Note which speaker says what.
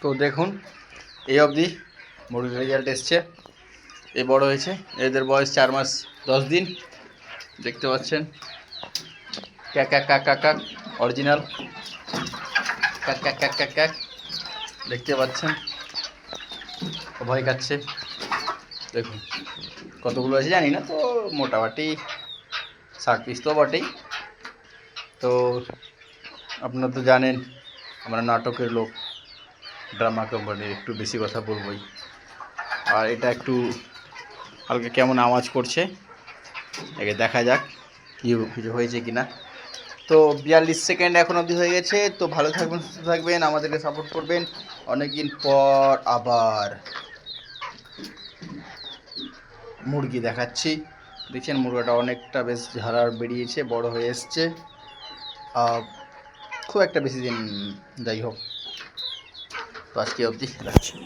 Speaker 1: তো দেখুন এই অবধি মুরগির রেজাল্ট এসছে। এ বড় হয়েছে। এদের বয়স চার মাস দশ দিন। দেখতে পাচ্ছেন। ক্যাক ক্যাক ক্যাক ক্যাক অরিজিনাল ক্যাক ক্যাক ক্যাক ক্যাক ক্যাক দেখতে পাচ্ছেন। ভয় খাচ্ছে। দেখুন, কতগুলো আছে জানি না, তো মোটামুটি ষাট পিস তো বটেই। তো আপনারা তো জানেন, আমরা নাটকের লোক। ড্রামা কোম্পানির একটু বেশি কথা বলবোই। আর এটা একটু হালকা কেমন আওয়াজ করছে, একে দেখা যাক কী কিছু হয়েছে কি না তো বিয়াল্লিশ সেকেন্ড এখন অবধি হয়ে গেছে, তো ভালো থাকবেন, সুস্থ থাকবেন, আমাদেরকে সাপোর্ট করবেন। অনেকদিন পর আবার মুরগি দেখাচ্ছি। দেখছেন মুরগাটা অনেকটা বেশ ঝাড়ার বেরিয়েছে, বড় হয়ে এসছে। খুব একটা বেশি দিন, যাই হোক। তো আজকে অবধি রাখছি